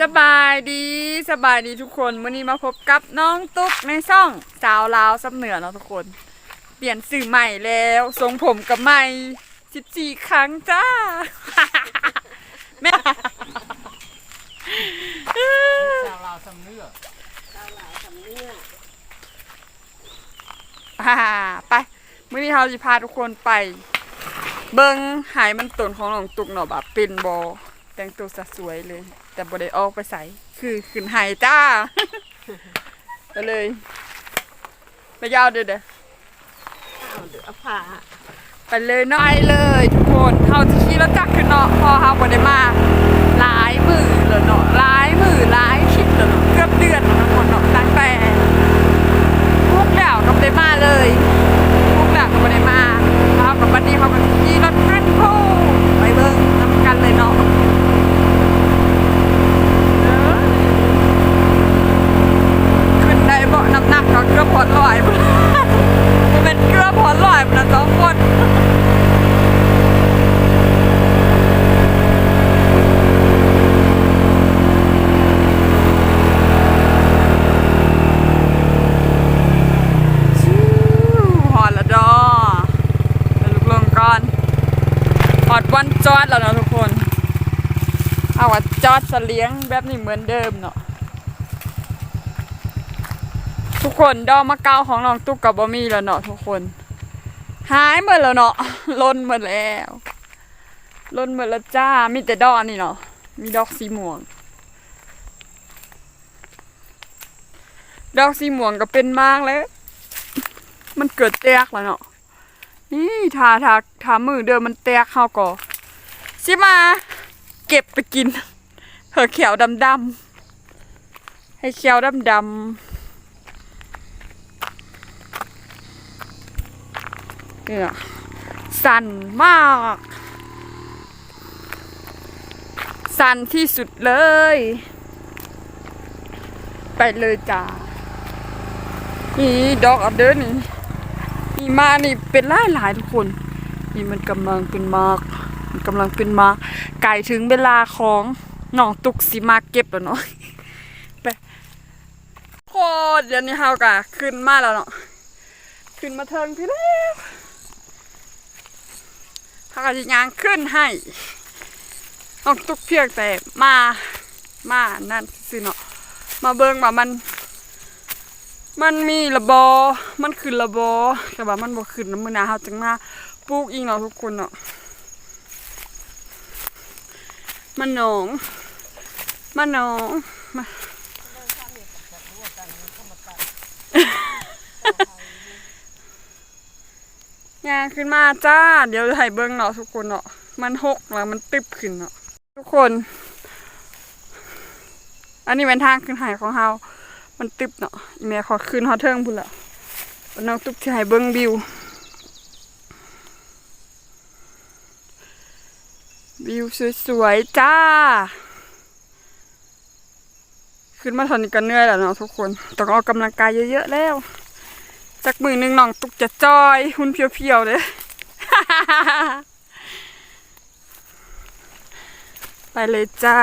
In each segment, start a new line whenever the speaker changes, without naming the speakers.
สบายดีสบายดีทุกคนวันนี้มาพบกับน้องตุ๊กในช่องสาวลาวซับเหนือเนาะทุกคน เปลี่ยนสื่อใหม่แล้วทรงผมกับใหม่14ครั้งจ้า แม่
ชาวลาวสำเนื้อ
อ่าไปมื้อนี้เราจะพาทุกคนไป เบิงหายมันตนของน้องตุกเนาะแบบเป็นบอแต่งตัวสะสวยเลย แต่บ่ได้ออกไปใส่คือขึ้นหายจ้าไปเลยไปยาวเด้อเด้อ
เอาเดี๋ยวเอผ้า
ไปเลยน้อยเลยทุกคนเฮาจะขี่รถจักรขึ้นเนาะพอเฮาบ่ได้มาหลายมือแล้วเนาะหลายมือหลายคลิปแล้วเนาะเกือบเดือนแล้วทุกคนเนาะตั้งแต่พุกแล้วก็บ่ได้มาเลยพุกแล้วก็บ่ได้มาเฮากับวันนี้เฮาก็ขี่รถขึ้นพูไปเบิ่งนำกันเลยเนาะเด้อขึ้นได้บ่น้ำหนักก็เกือบพอร้อยพุ่น มันเป็นเกลือพอลอยมันนะสองคนชิวหอดละดอเดี๋ยวลุกลงก่อนหอดวันจอดแล้วเนาะทุกคน เอาว่าจอดเส ลี้ยงแบบนี้เหมือนเดิมเนาะทุกคนดอกมะเกาของน้องตุ๊กกับบะมี่แล้วเนาะทุกคน หายหมดแล้วเนาะล้นหมดแล้วล้นหมดแล้วจ้ามีแต่ดอกนี่เนาะมีดอกสีม่วง ดอกสีม่วงก็เป็นมากแล้ว มันเกิดแตกแล้วเนาะนี่ทาทาทามือเดิมมันแตกเข้าก่อสิมา เก็บไปกิน เธอเขียวดำดำให้เขียวดำดำเนี่ยสั่นมาก สั่นที่สุดเลย ไปเลยจ้านี่ดอกอันเดอร์นี่นี่มานี่เป็นหลายหลายทุกคน นี่มันกำลังเป็นมาก มันกำลังเป็นมาก ไก่ถึงเวลาของ น้องตุกสิมาเก็บแล้วเนาะไปโคตรเดี๋ยวนี้เฮากะขึ้นมาแล้วเนาะขึ้นมาเทิงพี่แล้วเขาก็จะยางขึ้นให้น้องตุกเพียงแต่มามานั่นสิเนาะมาเบิ่งว่ามัน มันมีระบอ มันขึ้นระบอแต่ว่ามันบ่ขึ้นน้ำมือหนาเฮาจังมาปลูกอีกเนาะทุกคนเนาะมันหนอง มันหนองมายางขึ้นมาจ้า เดี๋ยวให้เบิ้งเนาะทุกคนเนาะมันหกแล้วมันตึบขึ้นเนาะทุกคน อันนี้เป็นทางขึ้นหายของเฮามันตึบเนาะอีแม่ขอขึ้นฮอเทิงพุ่นละวันน้องตุ๊กที่ให้เบิ้งวิววิวสวยๆจ้า ขึ้นมาตอนนี้ก็เหนื่อยแล้วเนาะทุกคนต้องออกกำลังกายเยอะๆแล้วจากมือหนึ่งน้องตุกจะจอยหุ่นเพียวๆเลยไปเลยจ้า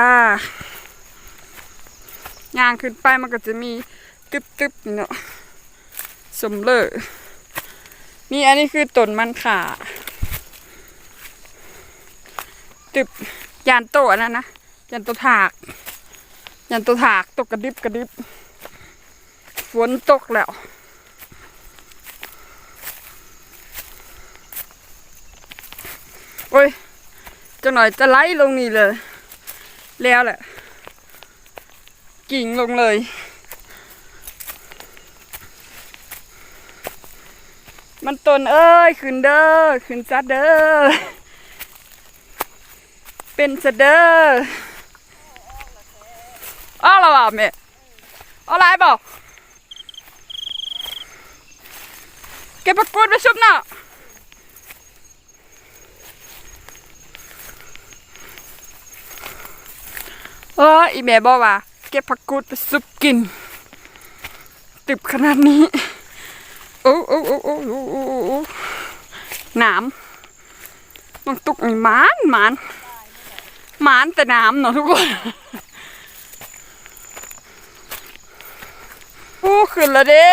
ย่างขึ้นไปมันก็จะมีตึบๆเนาะสมเลอนี่อันนี้คือต้นมันขาตึบยานโตอันนั้นนะยานโตถาก ยานโตถากตกกระดิบกระดิบฝนตกแล้วโอ้ยจังหน่อยจะไล่ลงนี่เลย แล้วแหละ กิ่งลงเลย มันตนเอ้ย ขึ้นเด้อ ขึ้นซะเด้อ เป็นซะเด้อ อ้าวเหราอะแม่เอาอะไรบอกเก็บผักกูดไปชุบหน่ะเอออีแม่บอกว่าเก็บผักกูดไปซุปกินติบขนาดนี้โอ้โอ้โอ้โอ้โอ้โอ้โอ้หนามน้องตุกนี่หมานหมานหมานแต่หน้ำเนาะทุกคน ขึ้นแล้วเด้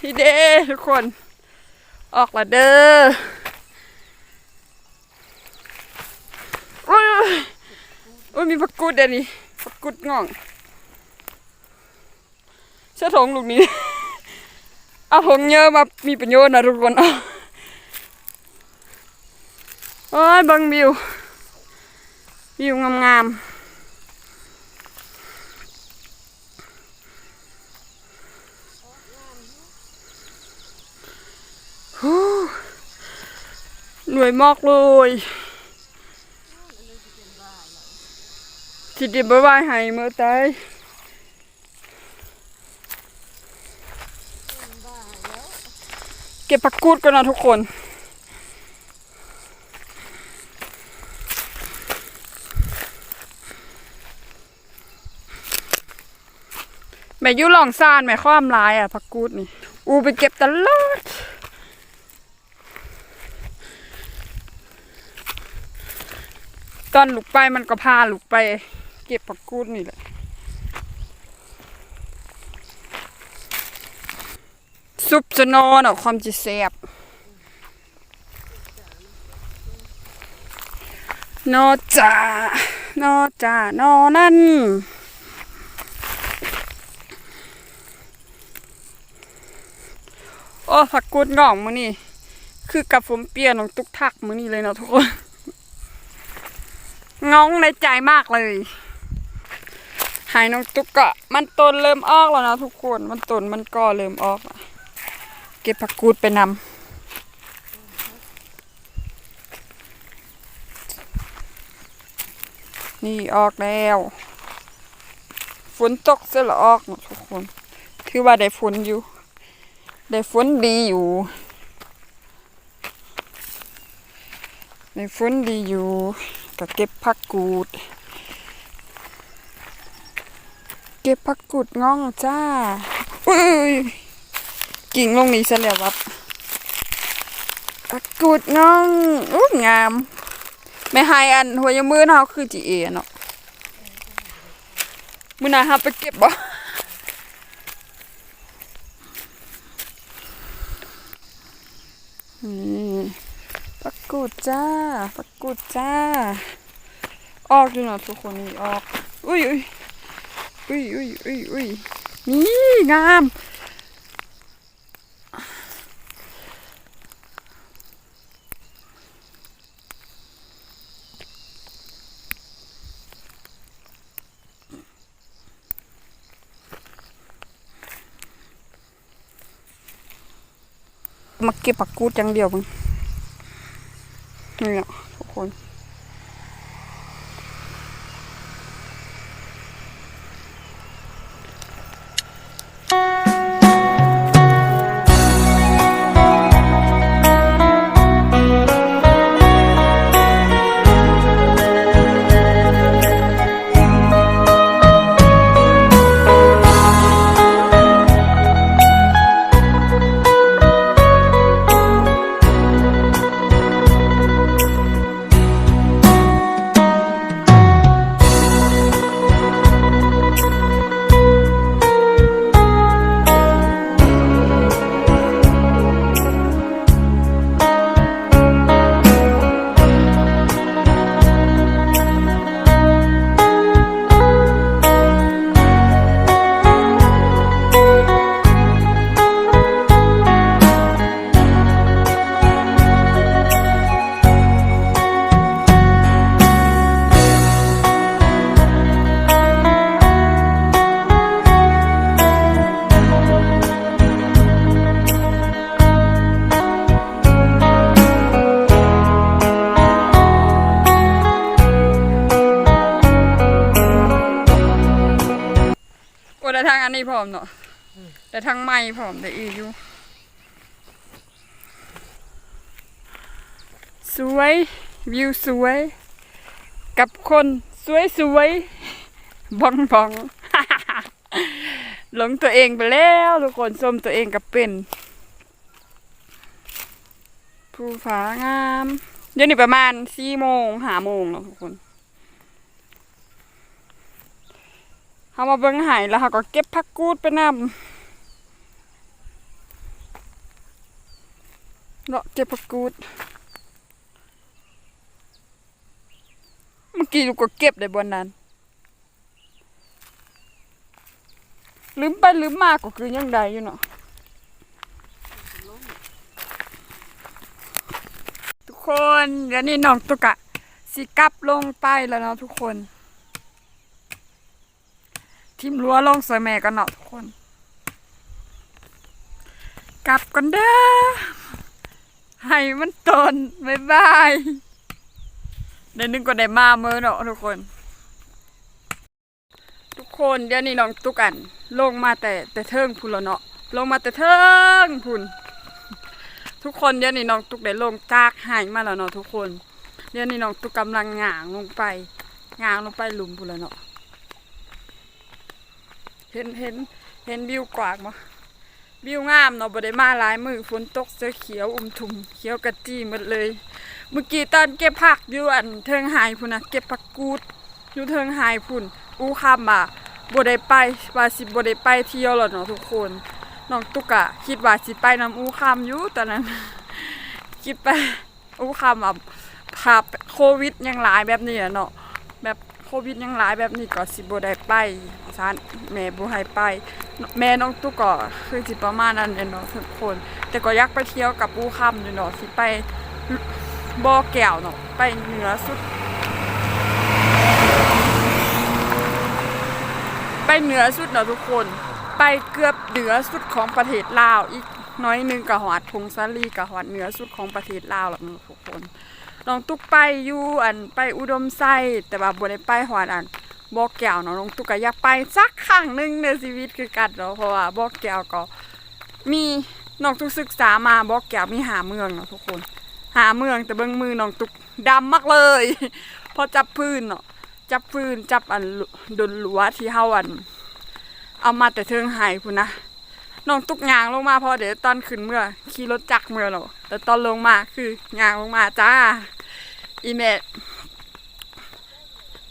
พี่เด้ทุกคน ออกละเด้ออุ้ยอุ้ยมีผักกุดเดี๋ยวนี้ผักกุดง่องเชื่อถงลูกนี้ เอาถงเยอะมามีประโยชน์นะทุกคนเอาโอ้ยบังวิววิวงามๆฮู้ เหนื่อยมากเลยทิดเดียบายให้เมื่อไตายเก็บผักกูดกันนะทุกคนแม่ยุหลองซานแม่ความลายอะผักกูดนี่ อูไปเก็บตลอด ต อนลูกไปมันก็พาลูกไป เก็บผักกูดนี่แหละซุปจะนอนอะความจะแซ่บนอจ่านอจ่านอนั่นโอ้ผักกูดง่องมือนี่ คือกับผมเปียน้องตุกทักมือนี้เลยเนาะทุกคน งงในใจมากเลย หายน้องตุกก็มันต้นเริ่มออกแล้วนะทุกคน มันต้นมันก็เริ่มออกอเก็บผักกูดไปนำนี่ออกแล้ว ฝนตกเสละออกทุกคน ถือว่าได้ฝนอยู่ ได้ฝนดีอยู่ ได้ฝนดีอยู่ ก็เก็บผักกูด เก็บผักกูดง่องจ้าอุ้ยกิ่งลงนี้ซะแล้ววับผักกูดง่องอู้งามไม่ให้อันหัวยมือเนาคือจีเอเนาะมือหนาหาไปเก็บบ่นี่ปั กูดจ้าปักกูดจ้า ออกอยู่เนาะทุกคนนี่ออก อุ้ยอุ้ยอุ้ยอุ้ยอุ้ยอุ้ยนี่งามมาเก็บผักกูดอย่างเดียวมึง นี่อะทุกคน อ้ได้ทางอันนี้พร้อมเนาะได้ทางไม้พร้อมได้อีกอยู่สวยวิวสวย กับคนสวยสวยบองบองหลงตัวเองไปแล้วทุกคนชมตัวเองกับเป็นภูผางาม เดี๋ยวนี้ประมาณสี่โมงห้าโมงแล้วทุกคน เอามาเบิ้งหายแล้วเขาก็เก็บพักกูดไปนำเลาะเก็บพักกูด เมื่อกี้ลูกก็เก็บได้บนนั้น ลืมไปลืมมากก็คือยังใดอยู่เนาะทุกคนเดี๋ยวนี้น้องตุกะสิกลับลงไปแล้วเนาะทุกคน ทิมรั้วลงสวยแม่กันเนาะทุกคน กลับกันเด้อให้มันตนบ๊ายบายเดี๋ยวนึงก็ได้มาเมื่อเนาะทุกคน ทุกคนเดี๋ยวนี้น้องตุกัน ลงมาแต่แต่เทิงพุ่นแล้วเนาะลงมาแต่เทิงพุ่นทุกคนเดี๋ยวนี้น้องตุกได้ลงจากหายมาแล้วเนาะทุกคน เดี๋ยวนี้น้องตุกกำลังหงางลงไปหงางลงไปหลุมพุ่นแล้วเนาะ เห็นเห็นเห็นวิวกวากมั้วิวงามเนาะบ่ได้มาหลายมือฝนตกเสื้อเขียวอุ่มทุ่มเขียวกระจี้หมดเลย เมื่อกี้ตอนเก็บผักอยู่อันเทิงหายพุ่นนะเก็บผักกูดอยู่เทิงหายพุ่น อู้คำอะบ่ได้ไปว่าสิบ่ได้ไปเที่ยวหรอกเนาะทุกคนน้องตุกอะคิดว่าสิไปนำอู้คำอยู่ตอนนั้น คิดไปอู้คำอะพาโควิดยังหลายแบบนี้เนาะ โควิดยังหลายแบบนี้ก็สิบ่ได้ไปซานแม่บ่ให้ไป แม่น้องตุ๊กก็คือสิประมาณนั้นเนาะทุกคน แต่ก็อยากไปเที่ยวกับปูคำอยู่เนาะสิไปบ่อแก้วเนาะไปเหนือสุด ไปเหนือสุดเนาะทุกคน ไปเกือบเหนือสุดของประเทศลาวอีกน้อยนึงกับหอดพงซาลีกับหอดเหนือสุดของประเทศลาวแล้วเนาะทุกคน น้องตุ๊กไปอยู่อันไปอุดมไส้แต่ว่าบ่ได้ไปหอดอันบอกแก้วเนาะน้องตุ๊กก็อยากไปสักครั้งหนึ่งในชีวิตคือกันเนาะเพราะว่าบอกแก้วก็มีน้องตุ๊กศึกษามาบอกแก้วมีหาเมืองเนาะทุกคน หาเมืองแต่เบื้องมือน้องตุ๊กดำมากเลยเพอจับพื้นเนาะจับพื้นจับอันดนหลัวที่เฮาอัน เอามาแต่เทิงหายพุ่นนะน้องตุ๊กยางลงมาพอเดี๋ยวตอนขึ้นเมื่อขี่รถจักรเมื่อเนาะแต่ตอนลงมาคือยางลงมาจ้า อีแม่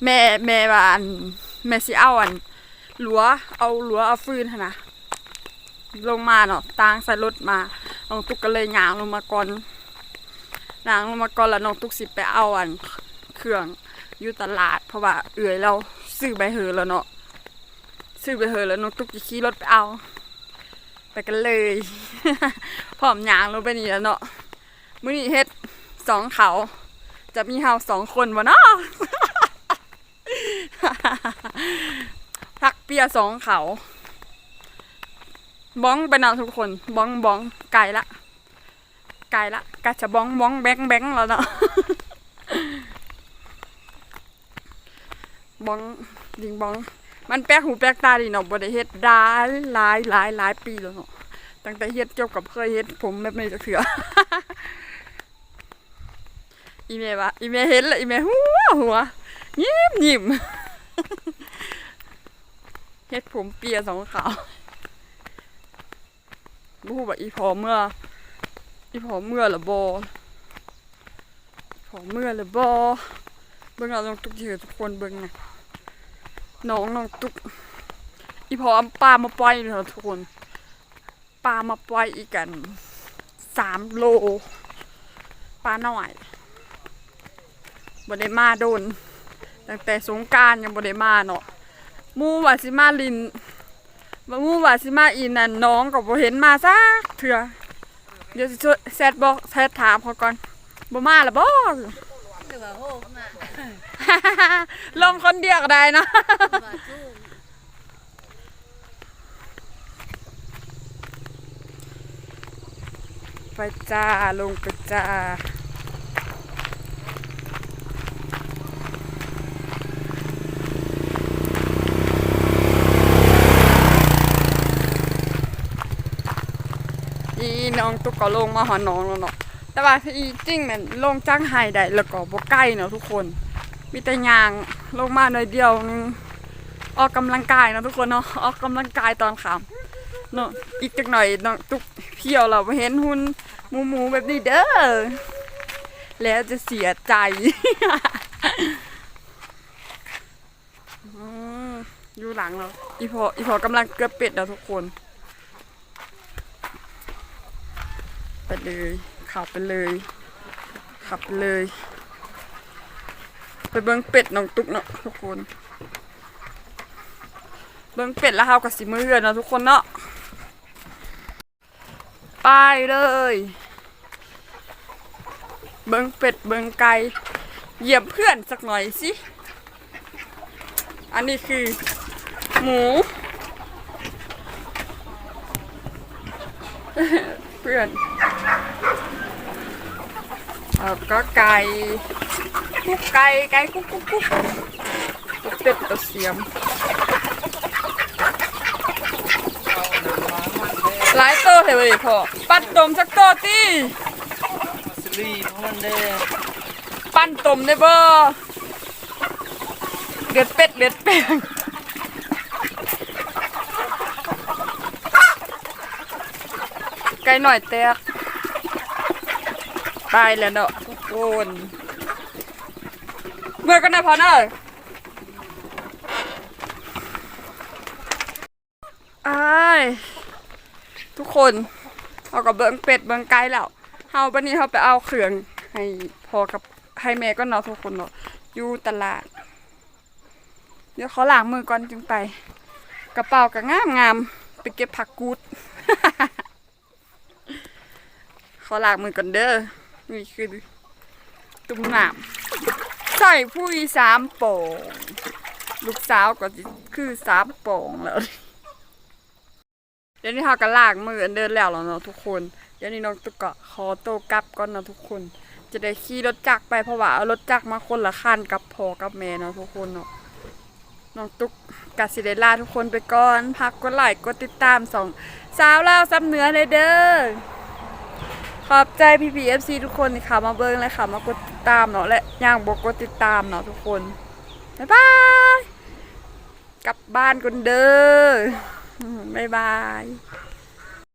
แม่แม่ว่าอันแม่สิเอาอันหลัวเอาหลัวเอาฟืนหั่นนะลงมาเนาะตางใส่รถมาน้องตุ๊กก็เลยยางลงมาก่อนยางลงมาก่อนแล้วน้องตุ๊กสิไปเอาอันเครื่องอยู่ตลาด เพราะว่าเอื่อยเราซื้อไปเหอแล้วเนาะซื้อไปเหอแล้วน้องตุ๊กจะขี่รถไปเอา ไปกันเลยพร้อมยางลงไปนี่แล้วเนาะมื้อนี้เฮ็ดสองเขา จะมีเฮาสองคนวะเนาะทักเปียสองเขา บ้องไปนาทุกคน บ้องบ้องไกลละไกลละกะจะบ้องบ้องแบงแบงแล้วเนาะบ้องดิงบ้อง มันแปลกหูแปลกตาดีเนาะบ่ได้เฮ็ดหลายหลายหลายหลายปีแล้วเนาะตั้งแต่เฮ็ดเจบกับเคยเฮ็ดผมแบบนี้จะเถื่อ อีเมว่าอีเมเห็นละอีเมหัวหัวยิ้มยิ้มเฮ็ดผมเปียสองขาวบู้ว่าอีพอเมื่อ อีพอเมื่อละบอพอเมื่อละบอเบิ่งเอาน้องตุ๊กเถือทุกคนเบิ่งนะน้องน้องตุ๊กอีพอเอาปลามาปล่อยเลยทุกคนปลามาปล่อยอีกกันสามโลปลาหน่อย บ่ได้มาโดน ตั้งแต่สงการยังบ่ได้มาเนาะมูวาสิมาลินมูวาสิมาอีนั่นน้องก็บ่เห็นมาซักเถื่อเดี๋ยวสิช่วยแซดบอกแซดถามเขาก่อนบ่มาละบ
อว่าโหมา
ลงคนเดียวก็ได้นะไปจ้าลงไปจ้าอี น้องตุ๊กก็ลงมาหาน้องแล้วเนาะแต่ว่าอีจริงเนี่ยลงจ้างไห้ได้แล้วก็บ่ใกล้เนาะทุกคน มีแต่ยางลงมาหน่อยเดียวออกกำลังกายเนาะทุกคนเนาะออกกำลังกายตอนค่ำเนาะอีกจักหน่อยน้องตุ๊กเพียวเราเห็นหุ่นหมูหมูแบบนี้เด้อแล้วจะเสียใจอยู่หลังเราอีพออีพอกำลังเกือเป็ดแล้วทุกคน ไปเลย ขับไปเลย ขับไปเลย ไปเบิ้งเป็ดน้องตุ๊กเนาะทุกคน เบิ้งเป็ดแล้วเฮากับสิมือเนาะทุกคนเนาะ ไปเลย เบิ้งเป็ดเบิ้งไก่เหยียบเพื่อนสักหน่อยสิ อันนี้คือ หมู เพื่อน แล้วก็ไก่กุ๊กไก่ไก่กุ๊กกุ๊กกุ๊กตัวเป็ดตัวเสียมหลายตัวเลยเว้ยพ่อปั้นตมสักตัวตี
สลีมันเด้
ปั้นตมได้บ่เลือดเป็ดเลือดเป็ดไก่หน่อยแตกายแล้วเนาะทุกคนเมื่อกันนะพอเนอะอ้ทุกคนเอากับเบิ้งเป็ดเบิ้งไก่แล้วเฮาบันนี้เฮาไปเอาเครื่องให้พอกับให้แม่ก็เนาะทุกคนเนาะอยู่ตลาด เดี๋ยวเขอล้างมือก่อนจึงไป กระเป๋าก็งามงามไปเก็บผักกูดขอล้างมือก่อนเด้อ นี่คือตุ้มน้ำใส่ผู้อีสามโป่งลูกสาวก็คือสามโป่งแล้วเดี๋ยวนี้เราก็ลางมือเดินแล้วเนาะทุกคน เดี๋ยวนี้น้องตุ๊กก็ขอโตกลับก่อนเนาะทุกคน จะได้ขี่รถจักรไปเพราะว่าเอารถจักรมาคนละคันกับพ่อกับแม่เนาะทุกคนเนาะน้องตุ๊กกาสิเดลาทุกคนไปก่อนพักกดไลค์กดติดตามสองสาวเล่าซับเนื้อเลยเด้อ ขอบใจพี่พีเอฟซีทุกคนค่ะ มาเบิ้งเลยค่ะ มากดติดตามเนาะและย่างบอกกดติดตามเนาะทุกคน บ๊ายบาย กลับบ้านกันเด้อ บ๊ายบาย